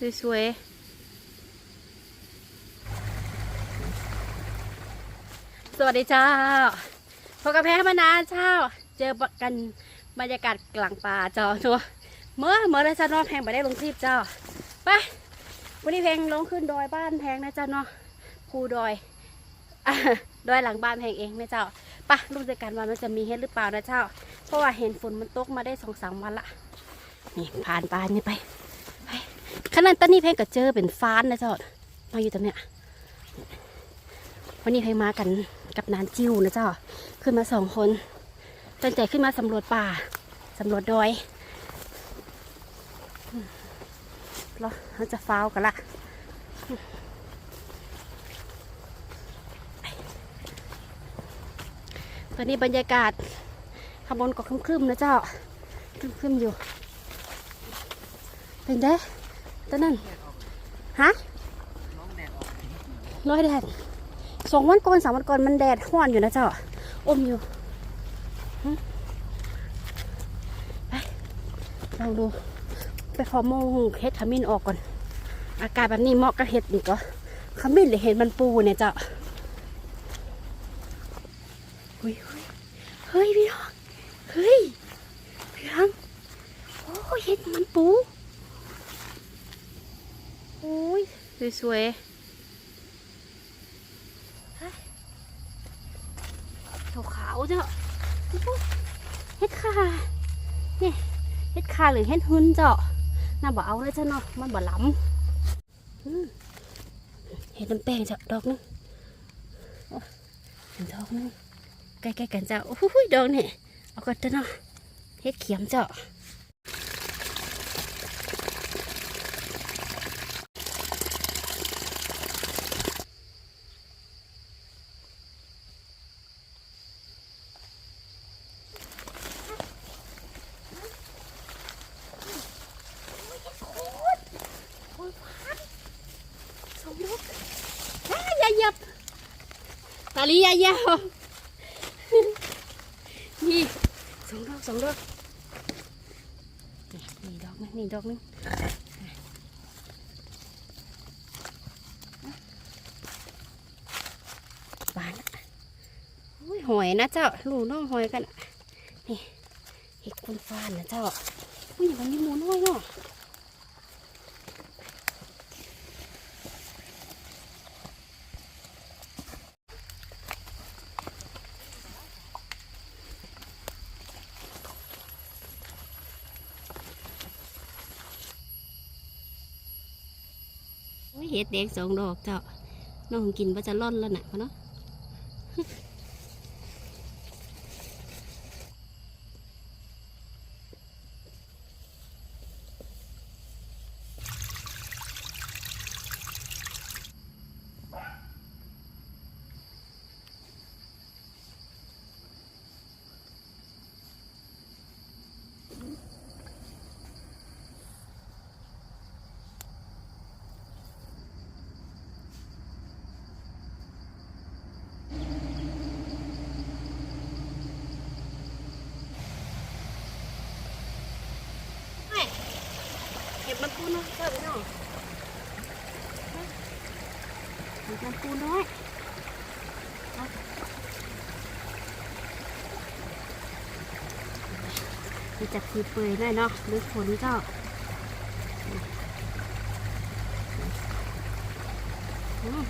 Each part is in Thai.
สวยๆ สวัสดีเจ้าพบกับแพ้มานานเจ้า เจอกันบรรยากาศกลางป่าเจ้าชัวเมื่อเมื่อได้เจ้านอแพงไปได้ลงคลิปเจ้าไปวันนี้เพลงลงขึ้นดอยบ้านแพงนะเจ้าเนาะภูดอยอดอยหลังบ้านแพงเองนะเจ้าไปะรู้จักกันว่ามันจะมีเฮ็ดหรือเปล่านะเจ้า เพราะว่าเห็นฝนมันตกมาได้สองสามวันละนี่ผ่านป่านี่ไป ขนาดตอนนี้เพลงก็เจอเป็นฟ้านนะเจ้ามาอยู่ตรงเนี้ยวันนี้เพลงมากันกับนานจิ้วนะเจ้า ขึ้นมาสองคนตั้งใจขึ้นมาสำรวจป่าสำรวจดอยแล้วเราจะฟ้าวกันละตอนนี้บรรยากาศข้างบนก็ครึมๆนะเจ้าครึมๆอยู่ เป็นไง ตอนนั้นฮะร้อยแดดสองวันก่อนสามวันก่อนมันแดดห้อนอยู่นะเจ้าอมอยู่ไปลองดู ไปขอโมงเห็ดขมิ้นออกก่อน อากาศแบบนี้เหมาะกับเห็ดดีก็ขมิ้นหรือเห็ดมันปูเนี่ยเจ้าเฮ้ยเฮ้ยพี่น้องเฮ้ยพี่น้องโอ้เห็ดมันปู โอ้ย สวยๆเฮ้ยขาวๆเจ้าเฮ็ดขาเนี่ยเฮ็ดขาหรือเฮ็ดหุ่นเจ้าน่าบ่เอาเลยเจ้าเนาะมันบ่ล้ำเฮ็ดน้ำแป้งเจ้าดอกนึงเห็นดอกนึงใกล้ๆกันเจ้าโอ้ยดอกนี่เอาก็เจ้าเนาะเฮ็ดเขียมเจ้า สองดอกอ้าอย่าเหยียบตาลียาเยียบนี่สองดอกสองดอกนี่ดอกนึงนี่ดอกนึงหวานอะอุ้ยหอยนะเจ้าลูน้องหอยกันนี่เห็ดคนฟานนะเจ้าอุ้ยมันมีหมูน้อยเนาะ เห็ดแดงสองดอกเจ้าน้องกินว่าจะร่อนแล้วน่ะพะเนาะ เห็ดมันปูน้อยเจ้าพี่น้องเห็ดมันปูน้อยเอามีจับคือเปื่อยหน่อยเนาะหรือฝนเจ้า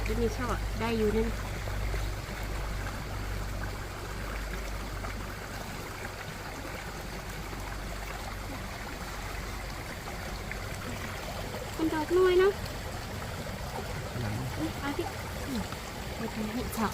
จะมีช่อได้อยู่นั่น มันดอกน้อยเนาะอืมเอาที่อืมไปทำเห็ดเฉาะ